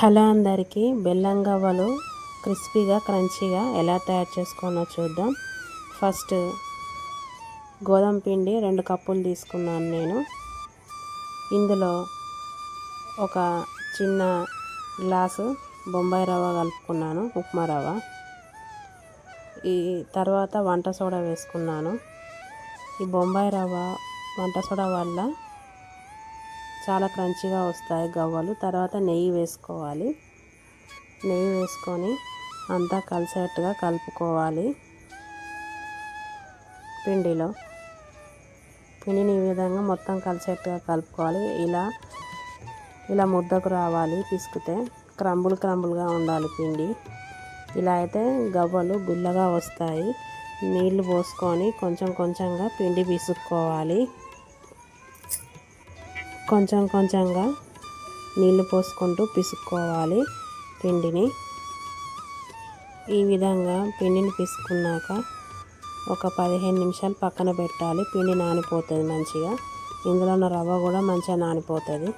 Hello అందరికీ బెల్లం గవ్వలు క్రిస్పీగా క్రంచీగా ఎలా తయారు చేసుకోనో చూద్దాం. ఫస్ట్ గోధుమ పిండి రెండు కప్పులు తీసుకున్నాను నేను. ఇందులో ఒక చిన్న గ్లాసు బొంబాయి రవ్వ కలుపుకున్నాను ఉప్మా రవ్వ. ఈ తర్వాత వంట సోడా వేసుకున్నాను. ఈ బొంబాయి రవ్వ వంట సోడా వల్ల చాలా క్రంచిగా వస్తాయి గవ్వలు. తర్వాత నెయ్యి వేసుకోవాలి. నెయ్యి వేసుకొని అంతా కలిసేట్టుగా కలుపుకోవాలి. పిండిలో. పిండిని ఈ విధంగా మొత్తం కలిసేట్టుగా కలుపుకోవాలి. ఇలా ఇలా ముద్దకు రావాలి పిసికితే. క్రంబుల్ క్రంబుల్గా ఉండాలి పిండి. ఇలా అయితే గవ్వలు గుల్లగా వస్తాయి. నీళ్ళు పోసుకొని కొంచెం కొంచెంగా పిండి పిసుక్కోవాలి. కొంచెం కొంచెంగా నీళ్ళు పోసుకుంటూ పిసుక్కోవాలి పిండిని. ఈ విధంగా పిండిని పిసుకున్నాక ఒక పదిహేను నిమిషాలు పక్కన పెట్టాలి. పిండి నానిపోతుంది మంచిగా. ఇందులో ఉన్న రవ్వ కూడా మంచిగా నానిపోతుంది.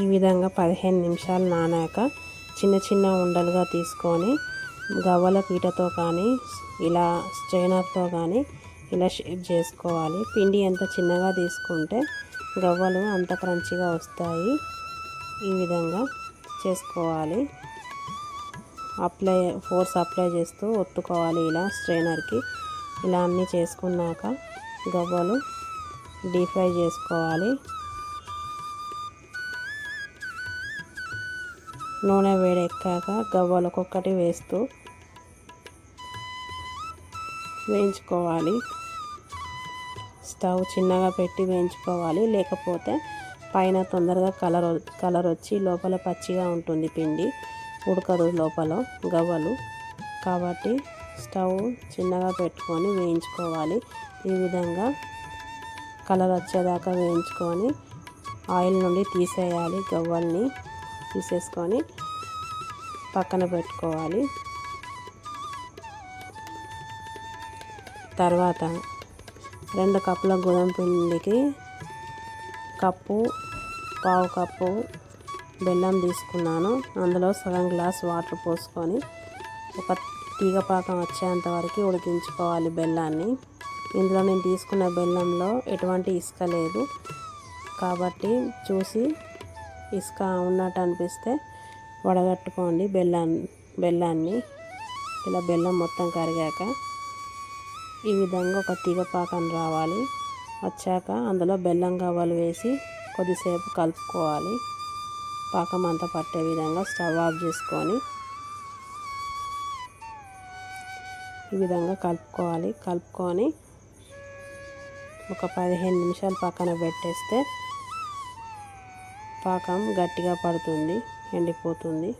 ఈ విధంగా పదిహేను నిమిషాలు నానాక చిన్న చిన్న ఉండలుగా తీసుకొని గవ్వల పీటతో కానీ ఇలా స్ట్రైనర్తో కానీ ఇలా షేప్ చేసుకోవాలి. పిండి ఎంత చిన్నగా తీసుకుంటే గవ్వలు అంత క్రంచిగా వస్తాయి. ఈ విధంగా చేసుకోవాలి. అప్లై ఫోర్స్ అప్లై చేస్తూ ఒత్తుకోవాలి ఇలా స్ట్రైనర్కి. ఇలా అన్నీ చేసుకున్నాక గవ్వలు డీప్ ఫ్రై చేసుకోవాలి. నూనె వేడెక్కాక గవ్వలకు ఒక్కొక్కటి వేస్తూ వేయించుకోవాలి. స్టవ్ చిన్నగా పెట్టి వేయించుకోవాలి. లేకపోతే పైన తొందరగా కలర్ కలర్ వచ్చి లోపల పచ్చిగా ఉంటుంది పిండి. ఉడకదు లోపల గవ్వలు. కాబట్టి స్టవ్ చిన్నగా పెట్టుకొని వేయించుకోవాలి. ఈ విధంగా కలర్ వచ్చేదాకా వేయించుకొని ఆయిల్ నుండి తీసేయాలి గవ్వల్ని. తీసేసుకొని పక్కన పెట్టుకోవాలి. తర్వాత రెండు కప్పుల గోధుమ పిండికి కప్పు పావు కప్పు బెల్లం తీసుకున్నాను. అందులో సగం గ్లాస్ వాటర్ పోసుకొని ఒక తీగ పాకం వచ్చేంత వరకు ఉడికించుకోవాలి బెల్లాన్ని. ఇందులో నేను తీసుకున్న బెల్లంలో ఎటువంటి ఇసుక లేదు. కాబట్టి చూసి ఇసుక ఉన్నట్టు అనిపిస్తే వడగట్టుకోండి బెల్లాన్ని బెల్లాన్ని. ఇలా బెల్లం మొత్తం కరిగాక ఈ విధంగా ఒక తీగ పాకం రావాలి. వచ్చాక అందులో బెల్లం గవ్వలు వేసి కొద్దిసేపు కలుపుకోవాలి. పాకం అంతా పట్టే విధంగా స్టవ్ ఆఫ్ చేసుకొని ఈ విధంగా కలుపుకోవాలి. కలుపుకొని ఒక పదిహేను నిమిషాలు పక్కన పెట్టేస్తే పాకం గట్టిగా పడుతుంది ఎండిపోతుంది.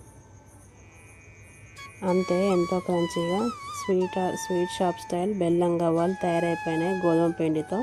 అంతే ఎంతో క్రంచీగా స్వీట్ స్వీట్ షాప్ స్టైల్ బెల్లం గవ్వలు తయారైపోయినాయి గోధుమ పిండితో.